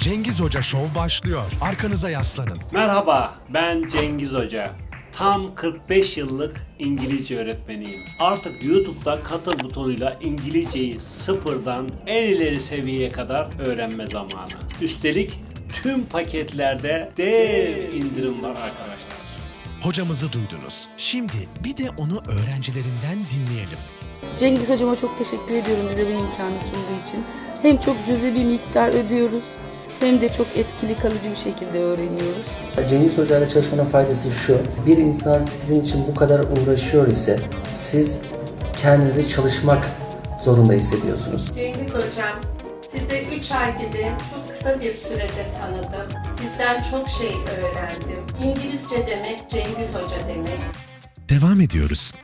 Cengiz Hoca Show başlıyor. Arkanıza yaslanın. Merhaba, ben Cengiz Hoca. Tam 45 yıllık İngilizce öğretmeniyim. Artık YouTube'da katıl butonuyla İngilizceyi sıfırdan en ileri seviyeye kadar öğrenme zamanı. Üstelik tüm paketlerde dev indirim var arkadaşlar. Hocamızı duydunuz. Şimdi bir de onu öğrencilerinden dinleyelim. Cengiz hocama çok teşekkür ediyorum bize bu imkanı sunduğu için. Hem çok cüzi bir miktar ödüyoruz hem de çok etkili kalıcı bir şekilde öğreniyoruz. Cengiz Hoca ile çalışmanın faydası şu. Bir insan sizin için bu kadar uğraşıyor ise siz kendinizi çalışmak zorunda hissediyorsunuz. Cengiz Hocam, sizi 3 ay gibi çok kısa bir sürede tanıdım. Sizden çok şey öğrendim. İngilizce demek Cengiz Hoca demek. Devam ediyoruz.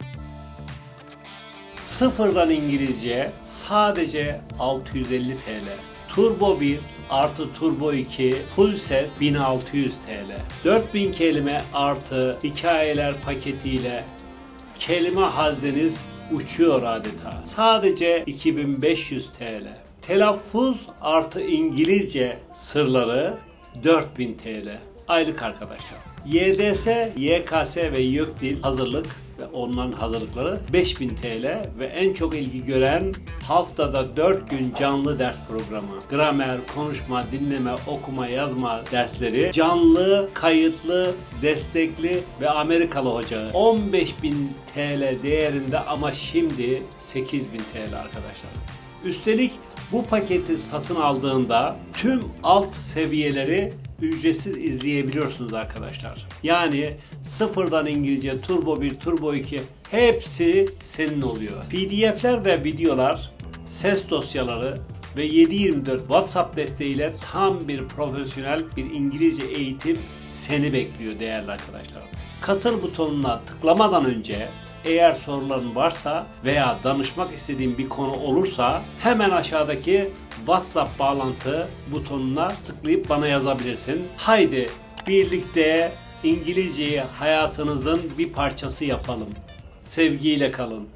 Sıfırdan İngilizce sadece 650 TL. Turbo 1 artı Turbo 2 full set 1600 TL. 4000 kelime artı hikayeler paketiyle kelime hazneniz uçuyor adeta. Sadece 2500 TL. Telaffuz artı İngilizce sırları 4000 TL. Aylık arkadaşlar. YDS, YKS ve YÖKDİL hazırlık ve onların hazırlıkları 5000 TL ve en çok ilgi gören haftada 4 gün canlı ders programı. Gramer, konuşma, dinleme, okuma, yazma dersleri canlı, kayıtlı, destekli ve Amerikalı hoca. 15.000 TL değerinde ama şimdi 8.000 TL arkadaşlar. Üstelik bu paketi satın aldığında tüm alt seviyeleri ücretsiz izleyebiliyorsunuz arkadaşlar. Yani sıfırdan İngilizce, Turbo 1, Turbo 2 hepsi senin oluyor. PDF'ler ve videolar, ses dosyaları ve 7/24 WhatsApp desteğiyle tam bir profesyonel bir İngilizce eğitim seni bekliyor değerli arkadaşlar. Katıl butonuna tıklamadan önce eğer soruların varsa veya danışmak istediğin bir konu olursa hemen aşağıdaki WhatsApp bağlantı butonuna tıklayıp bana yazabilirsin. Haydi birlikte İngilizceyi hayatınızın bir parçası yapalım. Sevgiyle kalın.